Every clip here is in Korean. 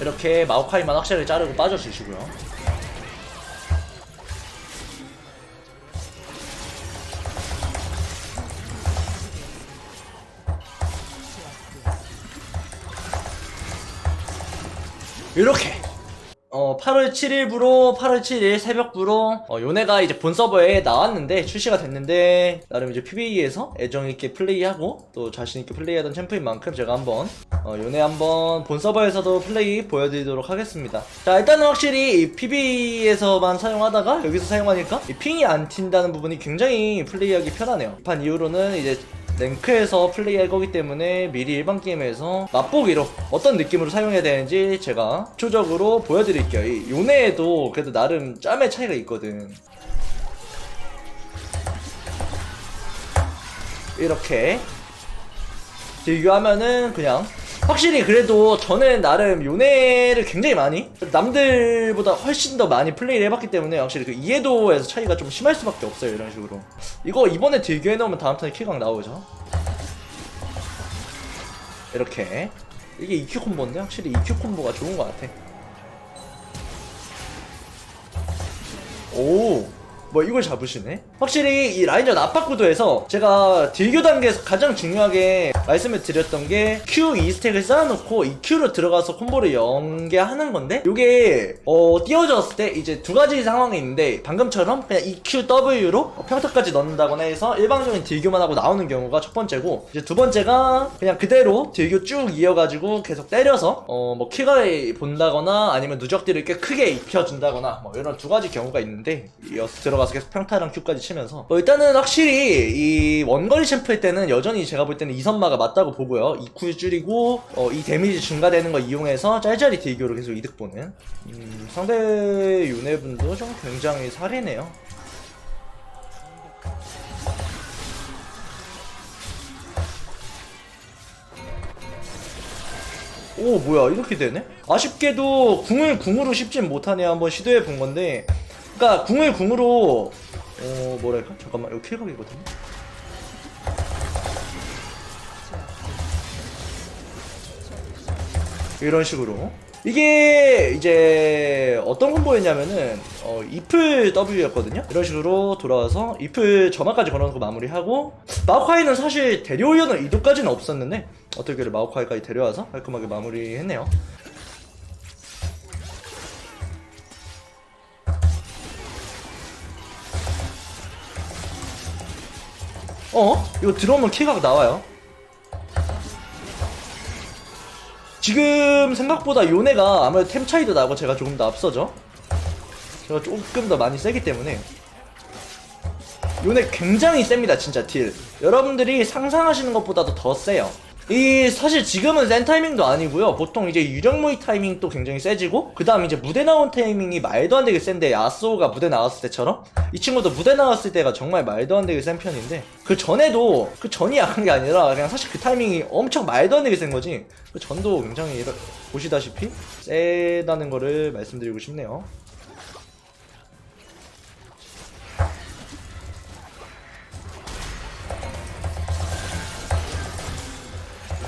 이렇게 마오카이만 확실하게 자르고 빠져주시고요. 이렇게 어 8월 7일부로 8월 7일 새벽부로 어, 요네가 이제 본 서버에 나왔는데 출시가 됐는데 나름 이제 PBE에서 애정 있게 플레이하고 또 자신 있게 플레이하던 챔프인 만큼 제가 한번 어, 요네 한번 본 서버에서도 플레이 보여드리도록 하겠습니다. 자 일단은 확실히 이 PBE에서만 사용하다가 여기서 사용하니까 이 핑이 안 튄다는 부분이 굉장히 플레이하기 편하네요. 이판 이후로는 이제 랭크에서 플레이할 거기 때문에 미리 일반 게임에서 맛보기로 어떤 느낌으로 사용해야 되는지 제가 초적으로 보여드릴게요. 이 요네에도 그래도 나름 짬의 차이가 있거든. 이렇게 비교하면은 그냥 확실히 그래도 저는 나름 요네를 굉장히 많이 남들보다 훨씬 더 많이 플레이를 해봤기 때문에 확실히 그 이해도에서 차이가 좀 심할 수밖에 없어요 이런 식으로. 이거 이번에 딜교 해 놓으면 다음 턴에 킬각 나오죠? 이렇게. 이게 EQ 콤보인데 확실히 EQ 콤보가 좋은 것 같아. 오, 뭐 이걸 잡으시네? 확실히 이 라인전 압박 구도에서 제가 딜교 단계에서 가장 중요하게 말씀을 드렸던 게 Q 2 스택을 쌓아놓고 이 Q로 들어가서 콤보를 연계하는 건데 이게 어 띄워졌을 때 이제 두 가지 상황이 있는데 방금처럼 그냥 E Q W로 평타까지 넣는다거나 해서 일방적인 딜교만 하고 나오는 경우가 첫 번째고 이제 두 번째가 그냥 그대로 딜교 쭉 이어가지고 계속 때려서 어뭐 킬가에 본다거나 아니면 누적들을 꽤 크게 입혀준다거나 뭐 이런 두 가지 경우가 있는데 이어서 들어가 서 계속 평타랑 Q까지 치면서. 어, 일단은 확실히 이 원거리 챔프일 때는 여전히 제가 볼 때는 이선마가 맞다고 보고요. EQ 줄이고 어, 이 데미지 증가되는 거 이용해서 짤짤이 딜교로 계속 이득 보는. 음, 상대 유네분도 좀 굉장히 살이네요. 오 뭐야 이렇게 되네? 아쉽게도 궁을 궁으로 씹진 못하네 한번 시도해 본 건데 그니까 궁을 궁으로 어 뭐랄까? 잠깐만 이거 킬각이거든요? 이런 식으로. 이게 이제 어떤 콤보였냐면은 어 이플 W였거든요? 이런 식으로 돌아와서 이플 점화까지 걸어놓고 마무리하고 마오카이는 사실 데려오려는 의도까지는 없었는데 어떻게 마오카이까지 데려와서 깔끔하게 마무리했네요 어? 이거 들어오면 킬각 나와요. 지금 생각보다 요네가 아무래도 템 차이도 나고 제가 조금 더 앞서죠? 제가 조금 더 많이 세기 때문에. 요네 굉장히 셉니다 진짜 딜. 여러분들이 상상하시는 것보다도 더 세요 이 사실 지금은 센 타이밍도 아니고요. 보통 이제 유령무이 타이밍 도 굉장히 세지고 그 다음 이제 무대 나온 타이밍이 말도 안 되게 센데 야스오가 무대 나왔을 때처럼? 이 친구도 무대 나왔을 때가 정말 말도 안 되게 센 편인데 그 전에도 그 전이 약한 게 아니라 그냥 사실 그 타이밍이 엄청 말도 안 되게 센 거지. 그 전도 굉장히 보시다시피 세다는 거를 말씀드리고 싶네요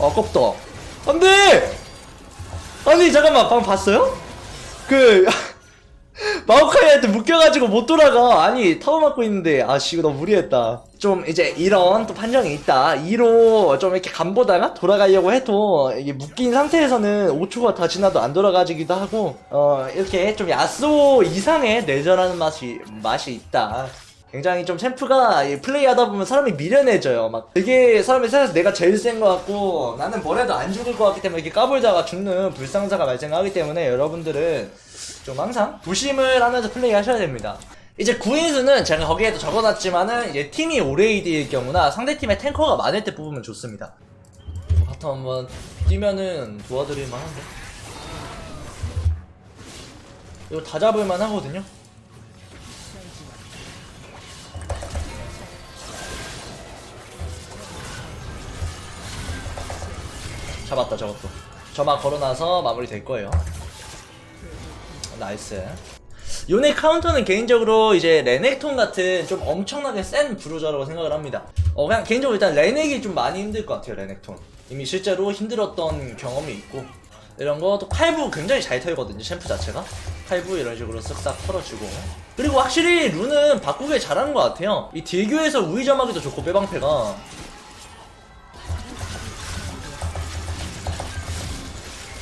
아깝다. 안 돼! 아니, 잠깐만, 방금 봤어요? 그, 마오카이한테 묶여가지고 못 돌아가. 아니, 타워 맞고 있는데, 아, 씨, 이거 너무 무리했다. 좀, 이제, 이런 또 판정이 있다. 2로 좀 이렇게 간보다가 돌아가려고 해도, 이게 묶인 상태에서는 5초가 다 지나도 안 돌아가지기도 하고, 어, 이렇게 좀 야스오 이상의 내전하는 맛이, 맛이 있다. 굉장히 좀 챔프가 이 플레이하다 보면 사람이 미련해져요. 막 되게 사람이 생각해서 내가 제일 센 것 같고 나는 뭐래도 안 죽을 것 같기 때문에 이렇게 까불다가 죽는 불상사가 발생하기 때문에 여러분들은 좀 항상 조심을 하면서 플레이하셔야 됩니다. 이제 구인수는 제가 거기에도 적어놨지만은 이제 팀이 오레이드일 경우나 상대 팀의 탱커가 많을 때 뽑으면 좋습니다. 바텀 한번 뛰면은 도와드릴 만 한데. 이거 다 잡을 만 하거든요. 잡았다 저것도. 저만 걸어놔서 마무리 될 거예요. 나이스. 요네 카운터는 개인적으로 이제 레넥톤 같은 좀 엄청나게 센 브루저라고 생각을 합니다. 어 그냥 개인적으로 일단 레넥이 좀 많이 힘들 것 같아요 레넥톤. 이미 실제로 힘들었던 경험이 있고. 이런 거 또 칼부 굉장히 잘 털거든요 챔프 자체가. 칼부 이런 식으로 쓱싹 털어주고. 그리고 확실히 룬은 바꾸길 잘하는 것 같아요. 이 딜교에서 우위점하기도 좋고 빼방패가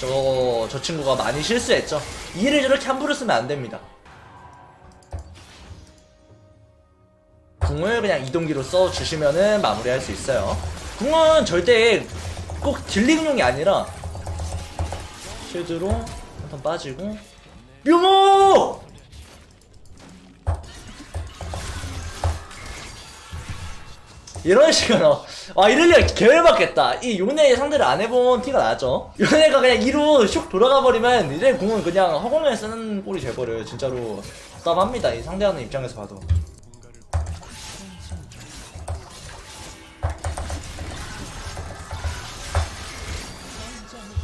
저, 저 친구가 많이 실수했죠. 이를 저렇게 함부로 쓰면 안 됩니다. 궁을 그냥 이동기로 써주시면은 마무리할 수 있어요. 궁은 절대 꼭 딜링용이 아니라 쉴드로 한 턴 빠지고 묘모! 이런 식으로. 아 이럴리가 계열받겠다. 이 요네 상대를 안 해본 티가 나죠? 요네가 그냥 2로 슉 돌아가 버리면 이제 궁은 그냥 허공에 쓰는 꼴이 돼버려요. 진짜로 답답합니다 이 상대하는 입장에서 봐도.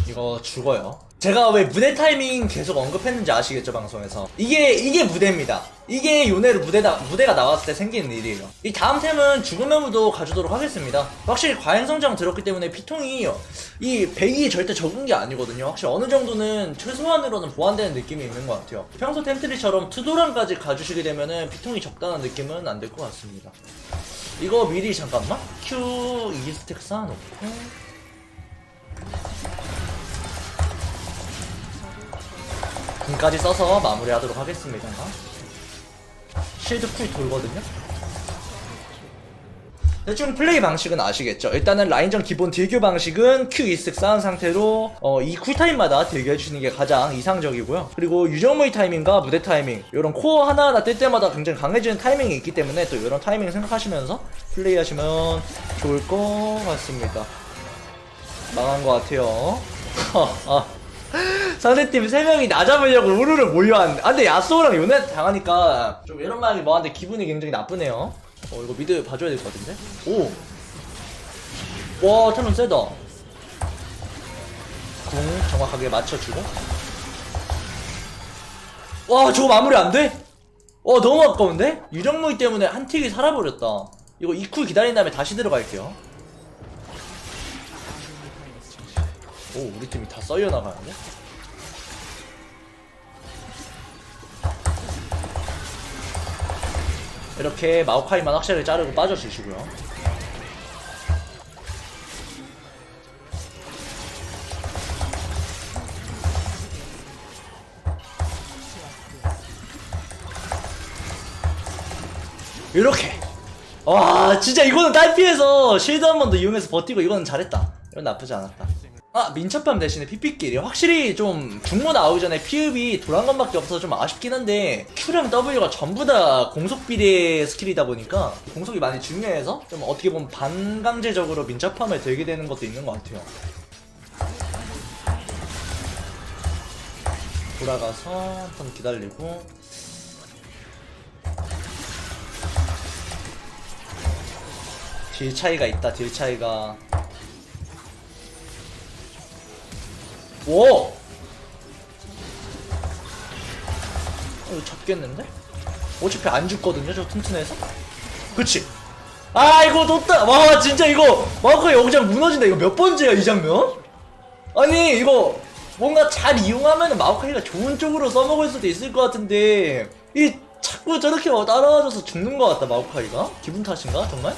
이거 죽어요. 제가 왜 무대 타이밍 계속 언급했는지 아시겠죠 방송에서 이게 이게 무대입니다. 이게 요네로 무대다 무대가 나왔을 때 생기는 일이에요. 이 다음 템은 죽음의 무도 가주도록 하겠습니다. 확실히 과잉 성장 들었기 때문에 피통이 이 100이 절대 적은 게 아니거든요. 확실히 어느 정도는 최소한으로는 보완되는 느낌이 있는 것 같아요. 평소 템트리처럼 투도란까지 가주시게 되면은 피통이 적다는 느낌은 안 될 것 같습니다. 이거 미리 잠깐만 Q 2스택 쌓아놓고 궁까지 써서 마무리하도록 하겠습니다. 쉴드 쿨 돌거든요. 대충 플레이 방식은 아시겠죠? 일단은 라인전 기본 딜교 방식은 Q 이스택 쌓은 상태로 어, 이 쿨타임마다 딜교 해주시는 게 가장 이상적이고요. 그리고 유정무의 타이밍과 무대 타이밍 이런 코어 하나하나 뜰 때마다 굉장히 강해지는 타이밍이 있기 때문에 또 이런 타이밍 생각하시면서 플레이하시면 좋을 것 같습니다. 망한 것 같아요. 아. 상대팀 3명이 나 잡으려고 우르르 몰려왔는데. 아 근데 야스오랑 요네 당하니까 좀 이런 말이 뭐한데 기분이 굉장히 나쁘네요. 어 이거 미드 봐줘야 될 것 같은데? 오와 템은 세다. 궁 정확하게 맞춰주고. 와 저거 마무리 안 돼? 와 너무 아까운데? 유정무이 때문에 한 틱이 살아버렸다. 이거 이쿨 기다린 다음에 다시 들어갈게요 오 우리 팀이 다 썰려 나가는데? 이렇게 마오카이만 확실하게 자르고 빠져주시고요. 이렇게! 와 진짜 이거는 딸피해서 실드 한 번 더 이용해서 버티고 이거는 잘했다. 이건 나쁘지 않았다 아 민첩밤 대신에 피피끼리 확실히 좀 중무 나오기 전에 피읍이 돌아간 것밖에 없어서 좀 아쉽긴 한데 Q랑 W가 전부 다 공속 비례 스킬이다 보니까 공속이 많이 중요해서 좀 어떻게 보면 반강제적으로 민첩함을 들게 되는 것도 있는 것 같아요. 돌아가서 한 번 기다리고. 딜 차이가 있다 딜 차이가 오! 어, 잡겠는데? 어차피 안 죽거든요, 저 튼튼해서? 그치? 아, 이거 떴다! 와, 진짜 이거, 마우카 영장 무너진다. 이거 몇 번째야, 이 장면? 아니, 이거, 뭔가 잘 이용하면 마우카이가 좋은 쪽으로 써먹을 수도 있을 것 같은데, 이, 자꾸 저렇게 막 따라와줘서 죽는 것 같다, 마우카이가? 기분 탓인가, 정말?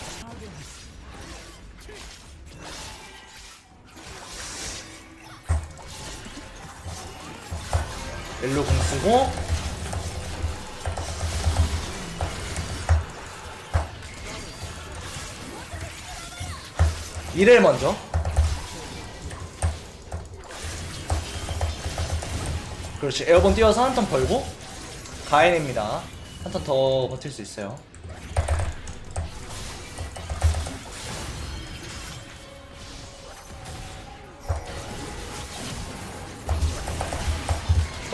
옐로 공 쓰고. 이를 먼저. 그렇지. 에어본 띄워서 한 턴 벌고. 가인입니다. 한 턴 더 버틸 수 있어요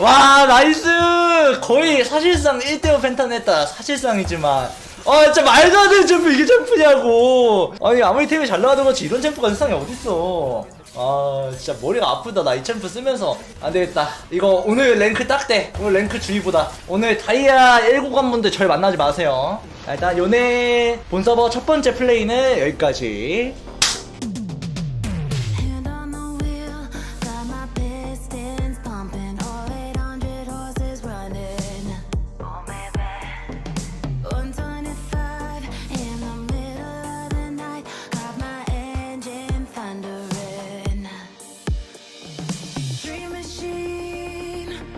와 나이스! 거의 사실상 1대5 펜타는 했다. 사실상이지만. 아 진짜 말도 안 되는 점프 이게 점프냐고. 아니 아무리 템이 잘 나와도 그렇지. 이런 점프가 세상에 어딨어. 아 진짜 머리가 아프다. 나이 점프 쓰면서. 안되겠다. 이거 오늘 랭크 딱대. 오늘 랭크 주의보다. 오늘 다이아 1구간 분들 절 만나지 마세요. 자, 일단 요네 본 서버 첫 번째 플레이는 여기까지